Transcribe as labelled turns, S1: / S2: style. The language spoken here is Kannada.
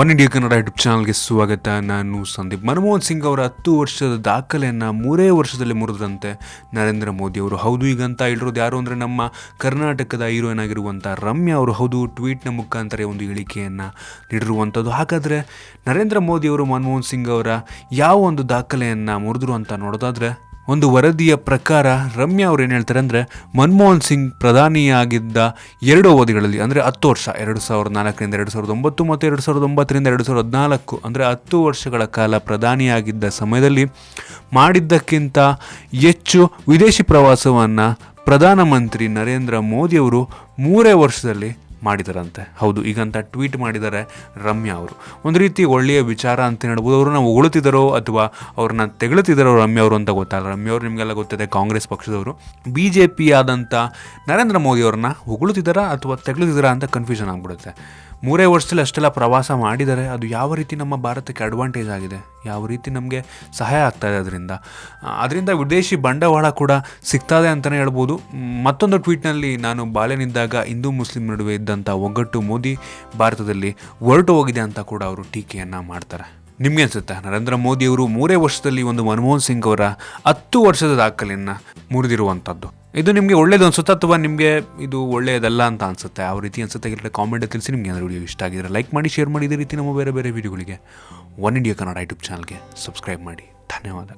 S1: ಒನ್ ಇಂಡಿಯಾ ಕನ್ನಡ ಯೂಟ್ಯೂಬ್ ಚಾನಲ್ಗೆ ಸ್ವಾಗತ. ನಾನು ಸಂದೀಪ್. ಮನಮೋಹನ್ ಸಿಂಗ್ ಅವರ ಹತ್ತು ವರ್ಷದ ದಾಖಲೆಯನ್ನು ಮೂರೇ ವರ್ಷದಲ್ಲಿ ಮುರಿದಂತೆ ನರೇಂದ್ರ ಮೋದಿ ಅವರು. ಹೌದು, ಈಗಂತ ಹೇಳಿರೋದು ಯಾರು ಅಂದರೆ ನಮ್ಮ ಕರ್ನಾಟಕದ ಹೀರೋಯಿನ್ ಆಗಿರುವಂಥ ರಮ್ಯಾ ಅವರು. ಹೌದು, ಟ್ವೀಟ್ನ ಮುಖಾಂತರ ಒಂದು ಹೇಳಿಕೆಯನ್ನು ನೀಡಿರುವಂಥದ್ದು ಹಾಗಾದರೆ ನರೇಂದ್ರ ಮೋದಿ ಅವರು, ಮನಮೋಹನ್ ಸಿಂಗ್ ಅವರ ಯಾವ ಒಂದು ದಾಖಲೆಯನ್ನು ಮುರಿದ್ರು ಅಂತ ನೋಡೋದಾದರೆ ಒಂದು ವರದಿಯ ಪ್ರಕಾರ ರಮ್ಯಾ ಅವ್ರು ಏನು ಹೇಳ್ತಾರೆ ಅಂದರೆ, ಮನಮೋಹನ್ ಸಿಂಗ್ ಪ್ರಧಾನಿಯಾಗಿದ್ದ ಎರಡು ಅವಧಿಗಳಲ್ಲಿ, ಅಂದರೆ ಹತ್ತು ವರ್ಷ, ಎರಡು ಸಾವಿರದ ನಾಲ್ಕರಿಂದ ಎರಡು ಸಾವಿರದ ಒಂಬತ್ತು ಮತ್ತು ಎರಡು ಸಾವಿರದ ಒಂಬತ್ತರಿಂದ ಎರಡು ಸಾವಿರದ ಹದಿನಾಲ್ಕು, ಅಂದರೆ ಹತ್ತು ವರ್ಷಗಳ ಕಾಲ ಪ್ರಧಾನಿಯಾಗಿದ್ದ ಸಮಯದಲ್ಲಿ ಮಾಡಿದ್ದಕ್ಕಿಂತ ಹೆಚ್ಚು ವಿದೇಶಿ ಪ್ರವಾಸವನ್ನು ಪ್ರಧಾನಮಂತ್ರಿ ನರೇಂದ್ರ ಮೋದಿಯವರು ಮೂರೇ ವರ್ಷದಲ್ಲಿ ಮಾಡಿದಾರಂತೆ. ಹೌದು, ಈಗಂತ ಟ್ವೀಟ್ ಮಾಡಿದ್ದಾರೆ ರಮ್ಯಾ ಅವರು. ಒಂದು ರೀತಿ ಒಳ್ಳೆಯ ವಿಚಾರ ಅಂತ ಹೇಳ್ಬೋದು, ಅವ್ರನ್ನ ಹೊಗಳುತ್ತಿದ್ದಾರೋ ಅಥವಾ ಅವ್ರನ್ನ ತೆಗಳುತ್ತಿದ್ದಾರೋ ರಮ್ಯಾ ಅವರು ಅಂತ ಗೊತ್ತಲ್ಲ. ರಮ್ಯಾ ಅವರು ನಿಮಗೆಲ್ಲ ಗೊತ್ತಿದೆ, ಕಾಂಗ್ರೆಸ್ ಪಕ್ಷದವರು. ಬಿ ಜೆ ಪಿ ಆದಂಥ ನರೇಂದ್ರ ಮೋದಿ ಅವ್ರನ್ನ ಹೊಗಳುತ್ತಿದ್ದಾರಾ ಅಥವಾ ತೆಗಳುತ್ತಿದ್ದಾರಾ ಅಂತ ಕನ್ಫ್ಯೂಷನ್ ಆಗಿಬಿಡುತ್ತೆ. ಮೂರೇ ವರ್ಷದಲ್ಲಿ ಅಷ್ಟೆಲ್ಲ ಪ್ರವಾಸ ಮಾಡಿದ್ದಾರೆ ಅದು ಯಾವ ರೀತಿ ನಮ್ಮ ಭಾರತಕ್ಕೆ ಅಡ್ವಾಂಟೇಜ್ ಆಗಿದೆ? ಯಾವ ರೀತಿ ನಮಗೆ ಸಹಾಯ ಆಗ್ತಾ ಇದೆ ಅದರಿಂದ? ಅದರಿಂದ ವಿದೇಶಿ ಬಂಡವಾಳ ಕೂಡ ಸಿಗ್ತದೆ ಅಂತಲೇ ಹೇಳ್ಬೋದು. ಮತ್ತೊಂದು ಟ್ವೀಟ್ನಲ್ಲಿ ನಾನು ಬಾಲ್ಯನಿದ್ದಾಗ ಹಿಂದೂ ಮುಸ್ಲಿಂ ನಡುವೆ ಇದ್ದಂಥ ಒಗ್ಗಟ್ಟು ಮೋದಿ ಭಾರತದಲ್ಲಿ ಹೊರಟು ಹೋಗಿದೆ ಅಂತ ಕೂಡ ಅವರು ಟೀಕೆಯನ್ನು ಮಾಡ್ತಾರೆ. ನಿಮಗೆ ಅನಿಸುತ್ತೆ? ನರೇಂದ್ರ ಮೋದಿಯವರು ಮೂರೇ ವರ್ಷದಲ್ಲಿ ಒಂದು ಮನಮೋಹನ್ ಸಿಂಗ್ ಅವರ ಹತ್ತು ವರ್ಷದ ದಾಖಲೆಯನ್ನು ಮುರಿದಿರುವಂಥದ್ದು. ಇದು ನಿಮಗೆ ಒಳ್ಳೇದು ಅನ್ಸುತ್ತೆ ಅಥವಾ ನಿಮಗೆ ಇದು ಒಳ್ಳೆಯದಲ್ಲ ಅಂತ ಅನ್ಸುತ್ತೆ? ಯಾವ ರೀತಿ ಅನ್ಸುತ್ತೆ ಇಲ್ಲ ಕಾಮೆಂಟ್ ತಿಳಿಸಿ. ನಿಮಗೆ ಏನಾದರೂ ವಿಡಿಯೋ ಇಷ್ಟ ಆಗಿದ್ರೆ ಲೈಕ್ ಮಾಡಿ ಶೇರ್ ಮಾಡಿ. ಇದೇ ರೀತಿ ನಮ್ಮ ಬೇರೆ ಬೇರೆ ವೀಡಿಯೋಗಳಿಗೆ ಒನ್ ಇಂಡಿಯಾ ಕನ್ನಡ ಯೂಟ್ಯೂಬ್ ಚಾನಲ್ಗೆ ಸಬ್ಸ್ಕ್ರೈಬ್ ಮಾಡಿ. ಧನ್ಯವಾದ.